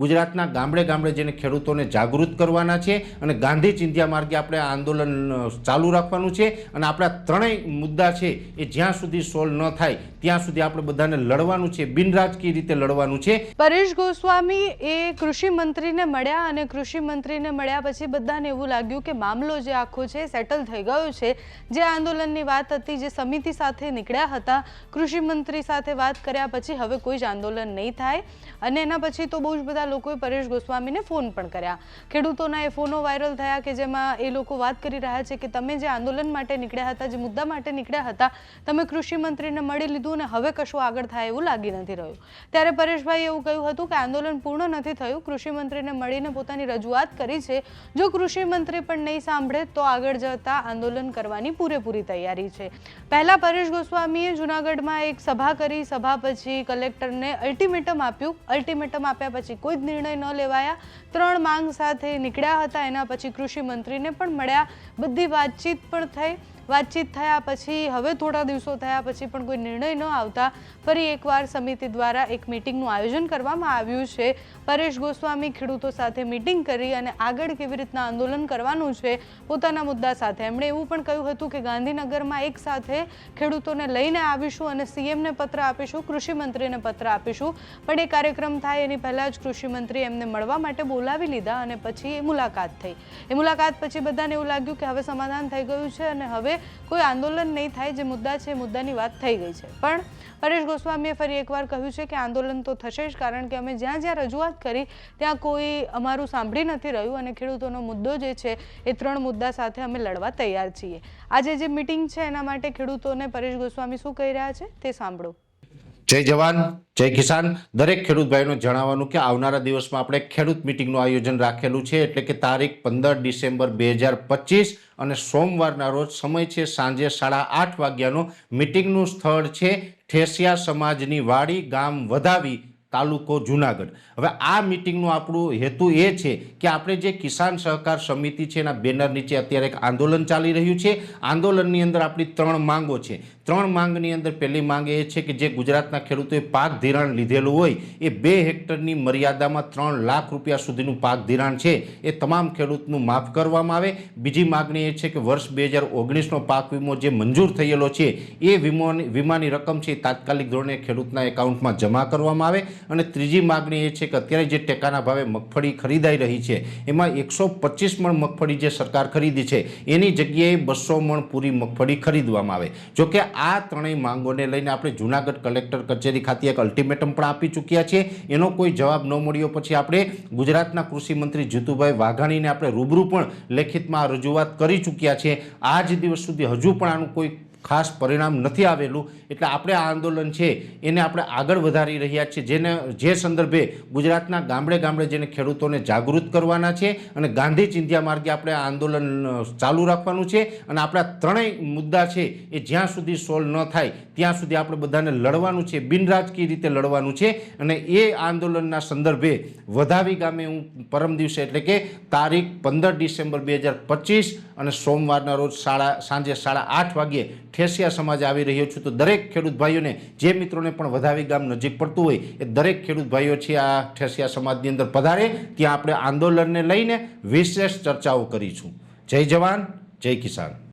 ગુજરાતના ગામડે ગામડે જેને ખેડૂતોને જાગૃત કરવાના છે અને ગાંધી ચિંધ્યા માર્ગે આપણે આ આંદોલન ચાલુ રાખવાનું છે અને આપણા ત્રણેય મુદ્દા છે એ જ્યાં સુધી સોલ્વ ન થાય, ત્યાં સુધી આપણે બધાને લડવાનું છે, બિનરાજકીય રીતે લડવાનું છે. પરેશ ગોસ્વામી એ કૃષિ મંત્રીને મળ્યા અને કૃષિ મંત્રીને મળ્યા પછી બધાને એવું લાગ્યું કે મામલો જે આખો છે સેટલ થઈ ગયો છે. જે આંદોલનની વાત હતી, જે સમિતિ સાથે નીકળ્યા હતા, કૃષિ મંત્રી સાથે વાત કર્યા પછી હવે કોઈ જ આંદોલન નહીં થાય. અને એના પછી તો બહુ જ બધા લોકોએ પરેશ ગોસ્વામીને ફોન પણ કર્યા. ખેડૂતોના એ ફોનો વાયરલ થયા કે જેમાં એ લોકો વાત કરી રહ્યા છે કે તમે જે આંદોલન માટે નીકળ્યા હતા, જે મુદ્દા માટે નીકળ્યા હતા, તમે કૃષિ મંત્રીને મળી લીધું અને હવે કશું આગળ થાય એવું લાગી નથી રહ્યું. ત્યારે પરેશભાઈ એવું કહ્યું હતું કે આંદોલન પૂર્ણ નથી થયું, કૃષિ મંત્રીને મળીને પોતાની રજૂઆત કરી છે. જો કૃષિ મંત્રી પણ નહીં સાંભળે, તો આગળ જતા આંદોલન કરવાની પૂરેપૂરી તૈયારી છે. પહેલા પરેશ ગોસ્વામીએ જુનાગઢમાં એક સભા કરી. સભા પછી કલેક્ટરને અલ્ટિમેટમ આપ્યું. અલ્ટિમેટમ આપ્યા પછી કોઈ જ નિર્ણય ન લેવાયા. ત્રણ માંગ સાથે નીકળ્યા હતા. એના પછી કૃષિ મંત્રીને પણ મળ્યા. બધી વાતચીત પણ થઈ. વાતચીત થયા પછી, હવે થોડા દિવસો થયા પછી પણ કોઈ નિર્ણય ન આવતા, ફરી એકવાર સમિતિ દ્વારા એક મિટિંગનું આયોજન કરવામાં આવ્યું છે. પરેશ ગોસ્વામી ખેડૂતો સાથે મિટિંગ કરી અને આગળ કેવી રીતના આંદોલન કરવાનું છે પોતાના મુદ્દા સાથે. એમણે એવું પણ કહ્યું હતું કે ગાંધીનગરમાં એક સાથે ખેડૂતોને લઈને આવીશું અને સીએમને પત્ર આપીશું કૃષિમંત્રીને પત્ર આપીશું. પણ એ કાર્યક્રમ થાય એની પહેલાં જ કૃષિમંત્રી એમને મળવા માટે બોલાવી લીધા અને પછી એ મુલાકાત થઈ. એ મુલાકાત પછી બધાને એવું લાગ્યું કે હવે સમાધાન થઈ ગયું છે અને હવે કોઈ આંદોલન નહીં થાય, જે મુદ્દા છે મુદ્દાની વાત થઈ ગઈ છે. પણ પરેશ ગોસ્વામીએ ફરી એકવાર કહ્યું છે કે આંદોલન તો થશે જ, કારણ કે અમે જ્યાં જ્યાં રજૂઆત કરી, ત્યાં કોઈ અમારું સાંભળી નથી રહ્યું અને ખેડૂતોનો મુદ્દો જે છે, એ ત્રણ મુદ્દા સાથે અમે લડવા તૈયાર છીએ. આજે જે મિટિંગ છે, એના માટે ખેડૂતોને પરેશ ગોસ્વામી શું કહી રહ્યા છે તે સાંભળો. જય જવાન, જય કિસાન. દરેક ખેડૂત ભાઈનું જણાવવાનું કે આવનારા દિવસમાં આપણે ખેડૂત મિટિંગનું આયોજન રાખેલું છે, એટલે કે તારીખ પંદર ડિસેમ્બર બે હજાર પચીસ અને સોમવારના રોજ સમય છે સાંજે સાડા આઠ વાગ્યાનો. મિટિંગનું સ્થળ છે ઠેસિયા સમાજની વાડી, ગામ વધાવી, તાલુકો જુનાગઢ. હવે આ મિટિંગનું આપણું હેતુ એ છે કે આપણે જે કિસાન સહકાર સમિતિ છે એના બેનર નીચે અત્યારે એક આંદોલન ચાલી રહ્યું છે. આંદોલનની અંદર આપણી ત્રણ માંગો છે. ત્રણ માંગની અંદર પહેલી માંગ એ છે કે જે ગુજરાતના ખેડૂતોએ પાક ધિરાણ લીધેલું હોય, એ બે હેક્ટરની મર્યાદામાં ત્રણ લાખ રૂપિયા સુધીનું પાક ધિરાણ છે. એ તમામ ખેડૂતનું માફ કરવામાં આવે. બીજી માગણી એ છે કે વર્ષ બે હજાર ઓગણીસનો પાક વીમો જે મંજૂર થયેલો છે, એ વીમોની, વીમાની રકમ છે એ તાત્કાલિક ધોરણે ખેડૂતના એકાઉન્ટમાં જમા કરવામાં આવે. અને ત્રીજી માગણી એ છે કે અત્યારે જે ટેકાના ભાવે મગફળી ખરીદાઈ રહી છે, એમાં એકસો પચીસ મણ મગફળી જે સરકાર ખરીદી છે, એની જગ્યાએ બસો મણ પૂરી મગફળી ખરીદવામાં આવે. જોકે આ ત્રણેય માંગોને લઈને આપણે જુનાગઢ કલેક્ટર કચેરી ખાતે એક અલ્ટિમેટમ પણ આપી ચૂક્યા છે. એનો કોઈ જવાબ ન મળ્યો પછી આપણે ગુજરાતના કૃષિમંત્રી જીતુભાઈ વાઘાણીને આપણે રૂબરૂ પણ લેખિતમાં રજૂઆત કરી ચૂક્યા છે. આજ દિવસ સુધી હજુ પણ આનું કોઈ ખાસ પરિણામ નથી આવેલું. એટલે આપણે આ આંદોલન છે, એને આપણે આગળ વધારી રહ્યા છીએ. જેને, જે સંદર્ભે ગુજરાતના ગામડે ગામડે જેને ખેડૂતોને જાગૃત કરવાના છે અને ગાંધી ચિંધ્યા માર્ગે આપણે આ આંદોલન ચાલુ રાખવાનું છે અને આપણા ત્રણેય મુદ્દા છે એ જ્યાં સુધી સોલ્વ ન થાય, ત્યાં સુધી આપણે બધાને લડવાનું છે, બિનરાજકીય રીતે લડવાનું છે અને એ આંદોલનના સંદર્ભે વધાવી ગામે હું પરમ દિવસે એટલે કે તારીખ પંદર ડિસેમ્બર બે હજાર પચીસ અને સોમવારના રોજ સાડા, સાંજે સાડા આઠ વાગ્યે ઠેસિયા સમાજ આવી રહ્યો છું, તો દરેક ખેડૂત ભાઈઓને, જે મિત્રોને પણ વધાવી ગામ નજીક પડતું હોય, એ દરેક ખેડૂત ભાઈઓ છે આ ઠેસિયા સમાજની અંદર પધારે, ત્યાં આપણે આંદોલનને લઈને વિશેષ ચર્ચાઓ કરીશું. જય જવાન, જય કિસાન.